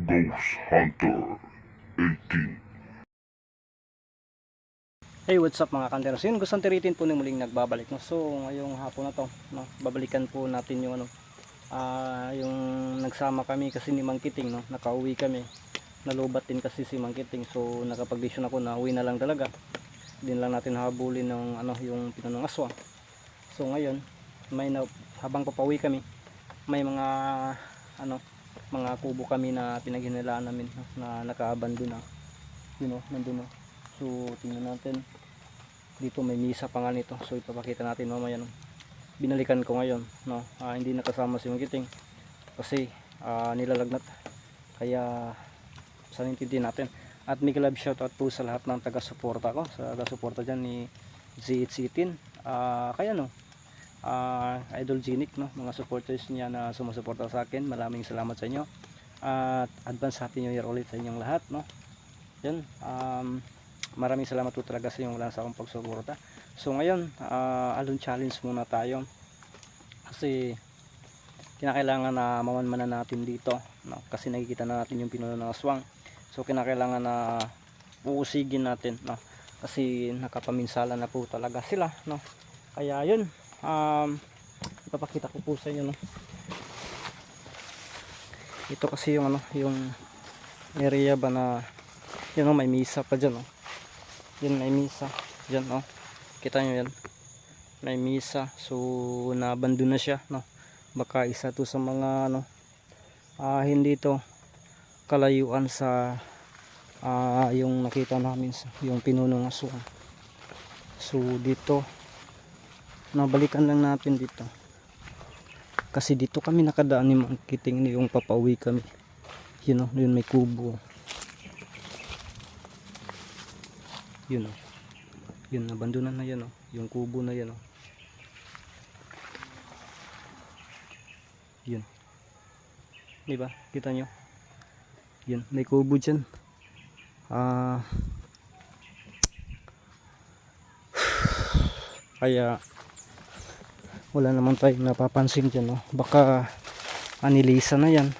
Ghost Hunter 18 Hey, what's up mga kanteros? Yun, gustong tiritin po ni muling nagbabalik. No? So, ngayong hapon na to, no? babalikan po natin yung ano, ah yung nagsama kami kasi ni Mang Kiting, no? nakauwi kami. Nalubat din kasi si Mang Kiting. So, nakapag-vision ako na uwi na lang talaga. Din lang natin habulin ng ano, yung pinanong aswang. So, ngayon, may na, habang papauwi kami, may mga ano, mga kubo kami na pinaghinalaan namin na nakaabandon na. Yun know, nandun no. So, tingnan natin. Dito may misa pa nga nito. So, ipapakita natin mamaya. No? Binalikan ko ngayon. No? Ah, hindi nakasama si Magiting. Kasi ah, nilalagnat. Kaya, saan intindihin natin. At Miguel Love shoutout po sa lahat ng taga-suporta ko. Sa taga-suporta dyan ni ZH18. Ah, kaya no, ah, Idol Genic, no? mga supporters niya na sumusuporta sa akin. Maraming salamat sa inyo. At advance happy new year ulit sa inyong lahat. No? Yan. Um, maraming salamat po talaga sa inyong wala sa akong pagsuporta. So ngayon, uh, alon challenge muna tayo. Kasi kinakailangan na mamanmanan natin dito. No? Kasi nakikita na natin yung pinuno ng aswang. So kinakailangan na uusigin natin. No? Kasi nakapaminsala na po talaga sila. No? Kaya yun, um, ipapakita ko po sa inyo. No? Ito kasi yung ano, yung area ba na yun o, may misa pa dyan o. Yun, may misa. Dyan o. Kita nyo yan. May misa. So, nabando na siya. No? Baka isa to sa mga ano, ah, hindi to kalayuan sa ah, yung nakita namin yung pinunong aswang. So, dito nabalikan lang natin dito. Kasi dito kami nakadaan ni Mang Kiting yung papauwi kami. Yun o, yun may kubo. yun oh. yun nabandunan na yan oh. yung kubo na yan oh. yun di ba kita nyo yun may kubo dyan ah kaya wala naman tayong napapansin dyan oh. baka anilisa na yan.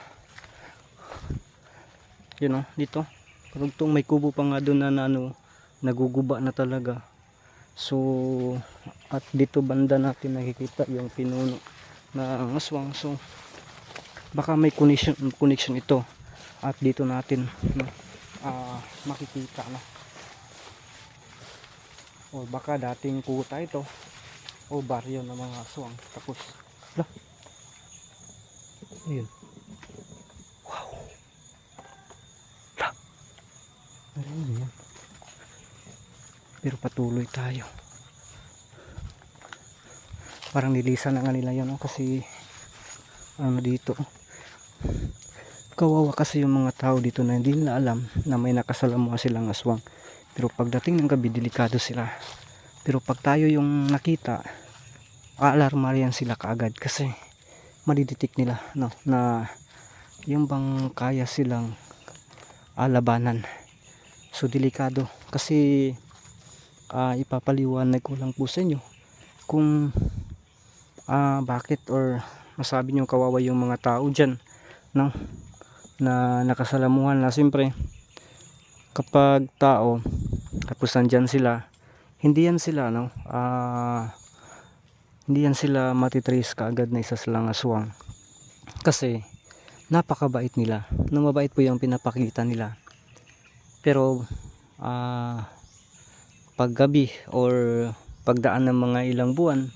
Yun oh dito. Karugtong may kubo pa nga doon na, na ano naguguba na talaga. So at dito banda natin nakikita yung pinuno na aswang. So baka may connection, connection ito. At dito natin no, ah, makikita no? O baka dating kuta ito o baryo ng mga aswang tapos. Lah ayun. Wow. Lah ano yan pero patuloy tayo. Parang nilisan na nga nila yun no? kasi ano dito. Kawawa kasi yung mga tao dito na hindi nila alam na may nakasalamuha silang aswang. Pero pagdating ng gabi delikado sila. Pero pag tayo yung nakita aalarma yan sila kaagad kasi madiditik nila no, na yung bang kaya silang alabanan so delikado kasi uh, ipapaliwanag ko lang po sa inyo kung uh, bakit or masabi nyo kawawa yung mga tao dyan no? na nakasalamuhan na siyempre kapag tao tapos nandyan sila hindi yan sila no uh, hindi yan sila matitrace kaagad na isa silang aswang. Kasi napakabait nila. No mabait po yung pinapakita nila. Pero uh, paggabi or pagdaan ng mga ilang buwan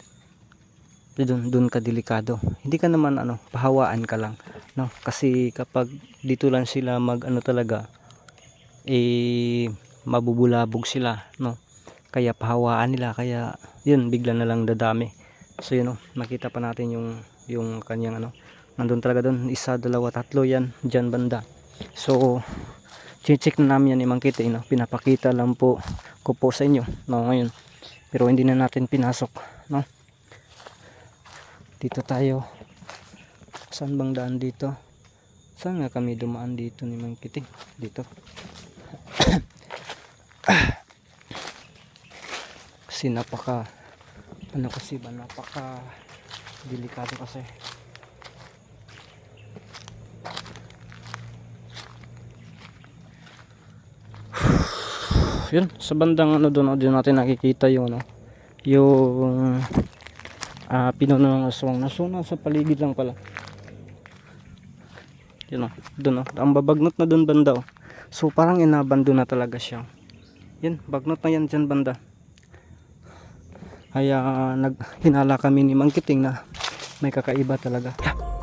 doon doon ka delikado. Hindi ka naman ano pahawaan ka lang no? Kasi kapag dito lang sila mag ano talaga eh mabubulabog sila no? Kaya pahawaan nila kaya yun bigla na lang dadami so yun no makita pa natin yung yung kanyang ano nandun talaga doon isa dalawa tatlo yan dyan banda so check na namin yan ni Mang Kitty no? pinapakita lang po ko po sa inyo no ngayon pero hindi na natin pinasok no Dito tayo. Saan bang daan dito? Saan nga kami dumaan dito ni Mang Kiting? Dito. kasi napaka ano kasi ba napaka delikado kasi. Yun sa bandang ano doon doon natin nakikita yung ano yung ah pinuno ng aswang. Nasuna sa paligid lang pala. Yun o doon o ang babagnot na doon banda o so parang inabando na talaga siya. Yun bagnot na yan dyan banda kaya nag hinala kami ni Mang na may kakaiba talaga Uy!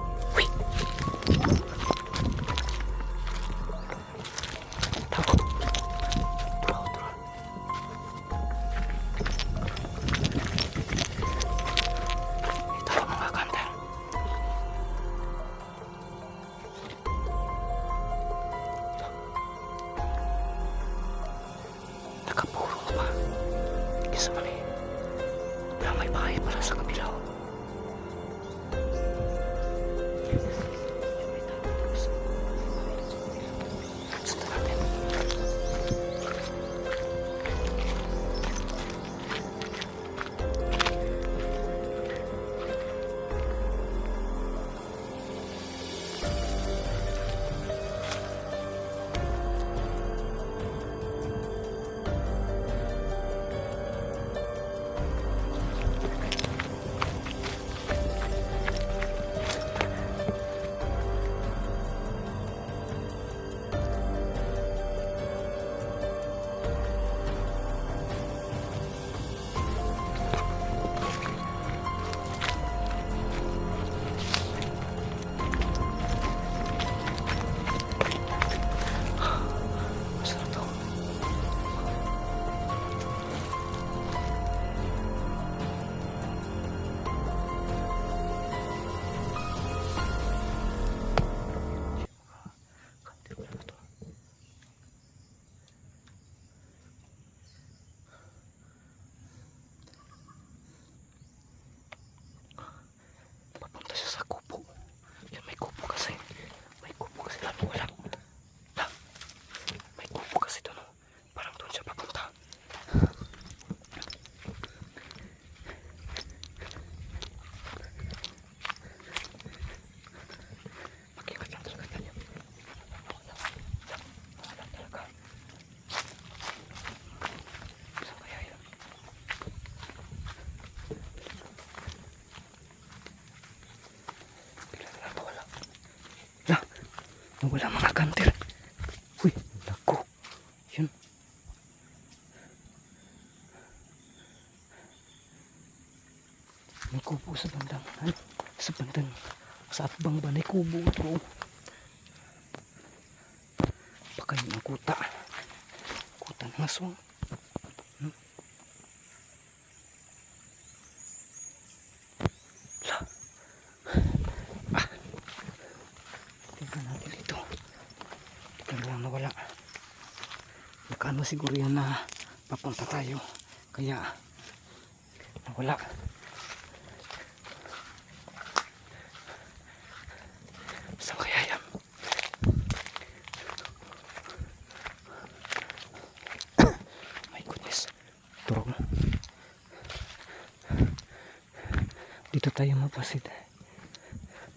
Nawala mga kanter. Uy, naku. Yun. May kubo sa bandang, ay, sa bandang, sa atbang ba, may kubo ito. Baka yung kuta. Kuta ng aswang. Hmm? La. Ah. Tingnan natin ito. Tingnan lang nawala. Magkano siguro yan na papunta tayo. Kaya nawala. Saan kaya yan? My goodness. Turog. Dito tayo mapasid.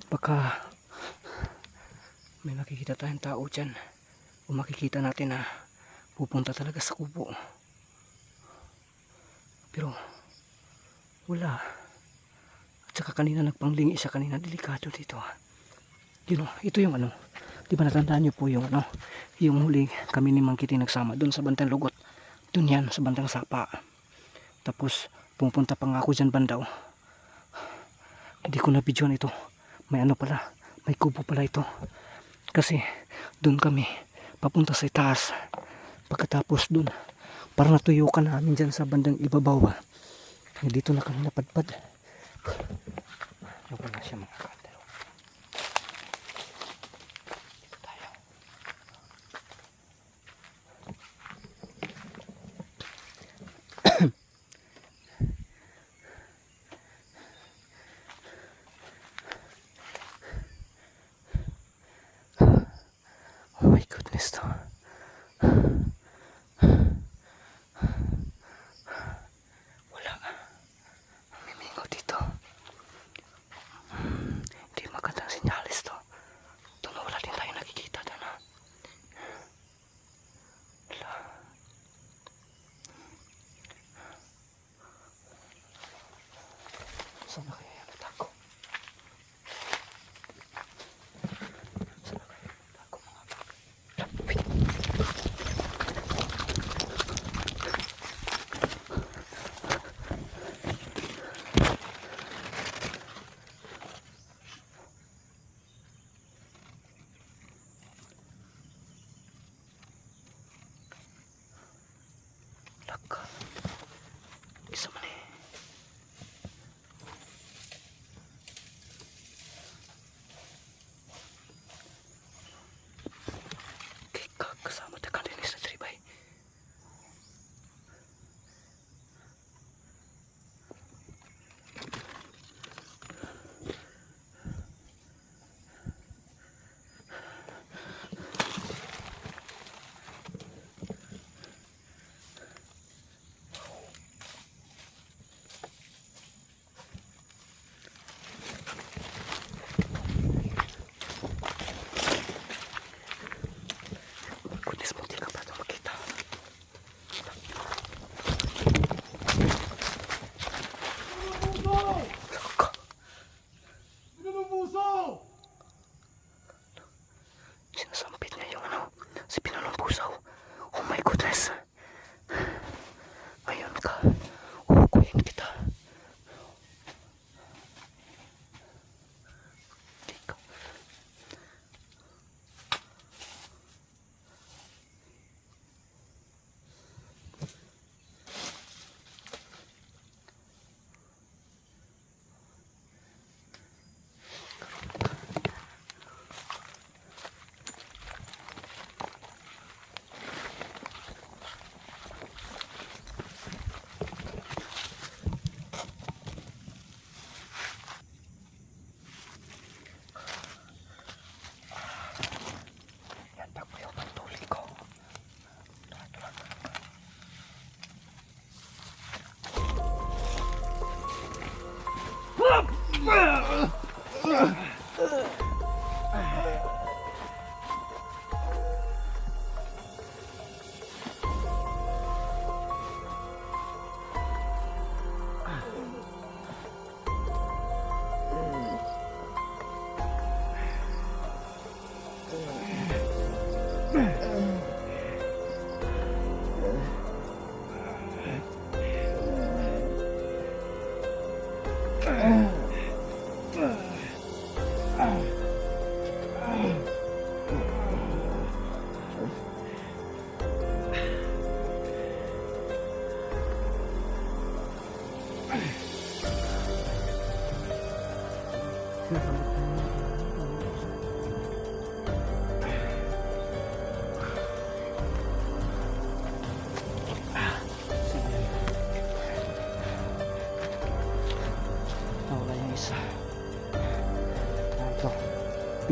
Baka may makikita tayong tao dyan. O makikita natin na pupunta talaga sa kubo. Pero wala. At saka kanina nagpanglingi siya kanina. Delikado dito. Yun o, ito yung ano. Di ba natandaan niyo po yung ano. Yung huli kami ni Mang Kitty nagsama. Doon sa bantang lugot. Doon yan sa bantang sapa. Tapos pupunta pa nga ako dyan bandaw. Hindi ko na videoan ito. May ano pala. May kubo pala ito. Kasi doon kami papunta sa taas. Pagkatapos doon, parang natuyukan namin dyan sa bandang ibabaw. Eh, Dito na kami napadpad. Ano pala siya mga my goodness.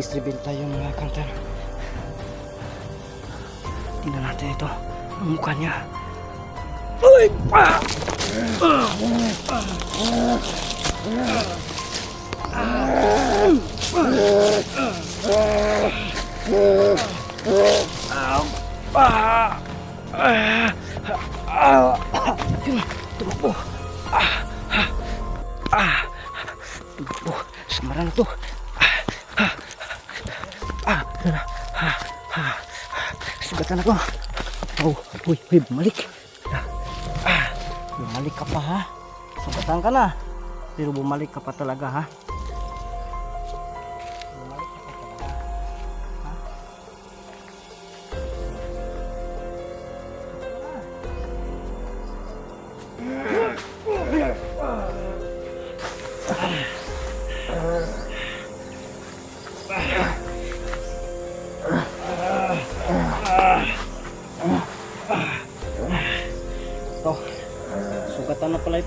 Distribute tayo mga counter. Tingnan natin ito. Ang mukha niya. Uy! Ah! Ah! Ah! Tumakbo. Ah, ah, ah. Tumakbo. Samaran na to. Nasaan ako? Oh, uy, uy, bumalik. Ah, bumalik ka pa ha. Sugatan ka na. Pero bumalik ka pa talaga ha.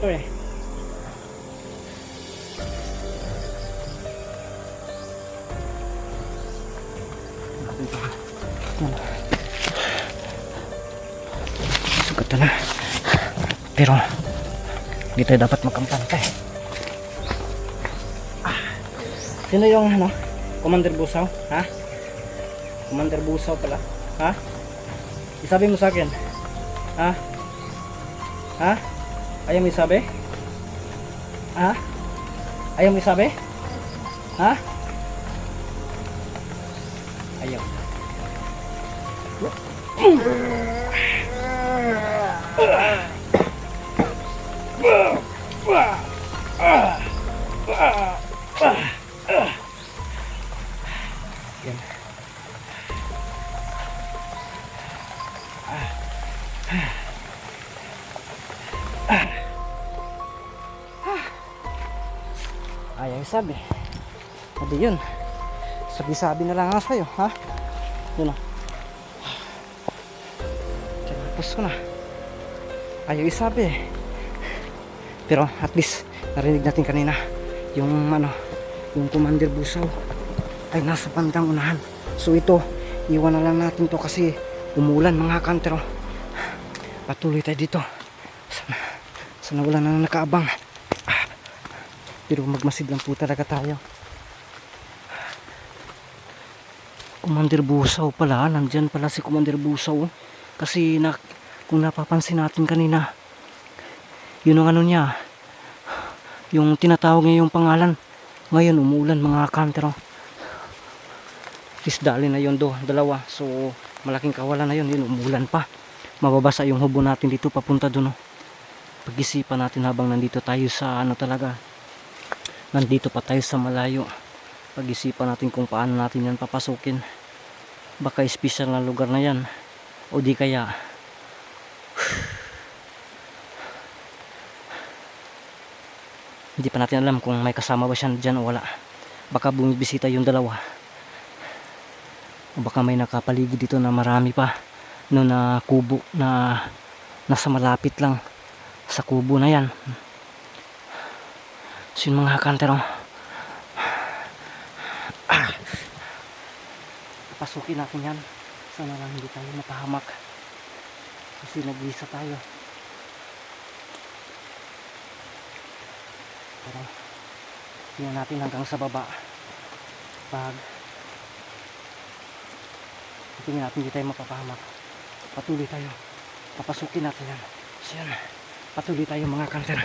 to eh. Sugat na. Pero hindi tayo dapat magkampante. Eh. Ah, sino yung ano? Commander Busaw? Ha? Commander Busaw pala. Ha? Isabi mo sa akin. Ha? Ha? Ayaw mo isabi? Ha? Ayaw mo isabi? Ha? Ayaw. Yan. Sabi. Adi yun. Sabi-sabi na lang nga sa'yo, ha? Yun o. Tinapos ko na. Ayaw isabi. Pero at least narinig natin kanina yung ano, yung Commander Busaw ay nasa bandang unahan. So ito, iwan na lang natin to kasi umulan mga kantero. Patuloy tayo dito. Sana, sana wala na nakaabang. Pero magmasid lang po talaga tayo. Commander Busaw pala, nandyan pala si Commander Busaw. Kasi na, kung napapansin natin kanina, yun ang ano niya, yung tinatawag niya yung pangalan. Ngayon umuulan mga kantero. Is dali na yun do, dalawa. So malaking kawalan na yun, yun umuulan pa. Mababasa yung hubo natin dito papunta doon. Oh. Pag-isipan natin habang nandito tayo sa ano talaga. Nandito pa tayo sa malayo. Pag-isipan natin kung paano natin yan papasukin. Baka special na lugar na yan. O di kaya Hindi pa natin alam kung may kasama ba siya dyan o wala. Baka bumibisita yung dalawa. O baka may nakapaligid dito na marami pa. No na kubo na nasa malapit lang sa kubo na yan. So yun mga kantero. Ah. Pasukin natin yan. Sana lang hindi tayo mapahamak. Kasi nag-isa tayo. Pero tingnan natin hanggang sa baba. Pag tingnan natin hindi tayo mapapahamak. Patuloy tayo. Papasukin natin yan. So yan. Patuloy tayo mga kanter.